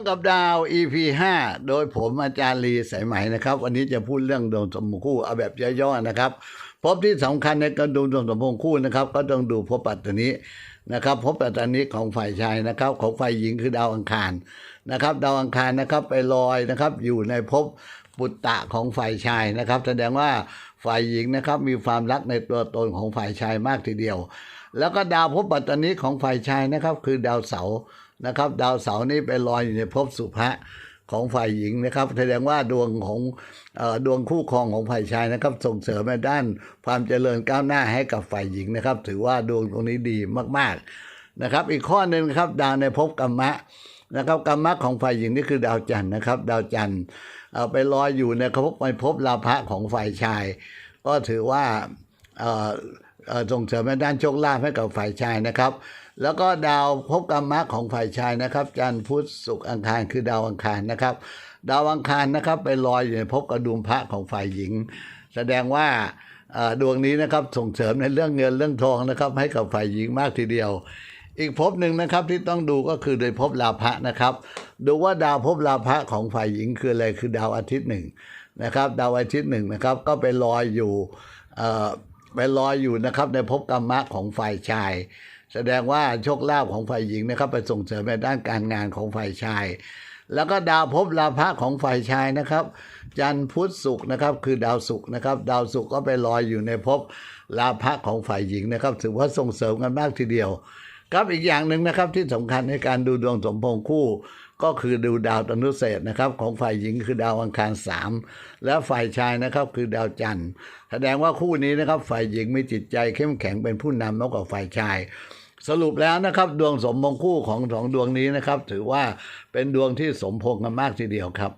กับดาว EP 5 โดยผมอาจารย์ลีสายไหมนะครับ วันนี้จะพูดเรื่องดวงสมพงคู่เอาแบบย่อๆนะครับ พบที่สำคัญในการดูดวงสมพงคู่นะครับ ก็ต้องดูพบปัตตานีนะครับ พบปัตตานีของฝ่ายชายนะครับ ของฝ่ายหญิงคือดาวอังคารนะครับ ดาวอังคารนะครับไปลอยนะครับ อยู่ในภพปุตตะของฝ่ายชายนะครับ แสดงว่าฝ่ายหญิงนะครับมีความรักในตัวตนของฝ่ายชายมากทีเดียว แล้วก็ดาวภพปัตตานีของฝ่ายชายนะครับ คือดาวเสาร์ นะครับ ดาวเสาร์นี่ไปลอยอยู่ในภพสุภะของฝ่ายหญิงนะครับแสดงว่าดวงของอดวงคู่ครองของฝ่ายชายนะครับ ส่งเสริมในด้านความเจริญก้าวหน้าให้กับฝ่ายหญิงนะครับ ถือว่าดวงตรงนี้ดีมากๆนะครับ อีกข้อหนึ่งครับดาวในภพกรรมะนะครับกรรมะของฝ่ายหญิงนี่คือดาวจันทร์นะครับ ดาวจันทร์ไปลอยอยู่ในภพในภพลาภะของฝ่ายชาย ก็ถือว่า ส่งเสริมในด้านโชคลาภให้กับฝ่ายชายนะครับ แล้วก็ดาวภพกรรมะของฝ่ายชายนะครับจันทร์พุธศุกร์อังคารคือดาวอังคารนะครับ ดาวอังคารนะครับไปลอยอยู่ในภพกระดุมพระของฝ่ายหญิง แสดงว่าดวงนี้นะครับส่งเสริมในเรื่องเงินเรื่องทองนะครับ ให้กับฝ่ายหญิงมากทีเดียว อีกภพหนึ่งนะครับที่ต้องดูก็คือโดยภพลาภะนะครับ ดูว่าดาวภพลาภะของฝ่ายหญิงคืออะไรคือดาวอาทิตย์หนึ่งนะครับ ดาวอาทิตย์หนึ่งนะครับ ก็ไปลอยอยู่ ไปลอยอยู่นะครับ ในภพกรรมะของฝ่ายชาย แสดงว่าโชคลาภของฝ่ายหญิงนะครับ ไปส่งเสริมในด้านการงานของฝ่ายชาย แล้วก็ดาวภพลาภะของฝ่ายชายนะครับ จันทร์พุธศุกร์นะครับ คือดาวศุกร์นะครับ ดาวศุกร์ก็ไปลอยอยู่ในภพลาภะของฝ่ายหญิงนะครับ ถือว่าส่งเสริมกันมากทีเดียว ครับอีกอย่างหนึ่งนะครับที่สำคัญในการดูดวงสมพงษ์คู่ ก็คือดูดาวตนุเศษนะครับ ของฝ่ายหญิงคือดาวอังคารสามและฝ่ายชายนะครับคือดาวจันทร์แสดงว่าคู่นี้นะครับฝ่ายหญิงมีจิตใจเข้มแข็งเป็นผู้นำมากกว่าฝ่ายชาย สรุปแล้วนะครับดวงสมพงคู่ของสองดวงนี้นะครับ ถือว่าเป็นดวงที่สมพงษ์กันมากทีเดียวครับ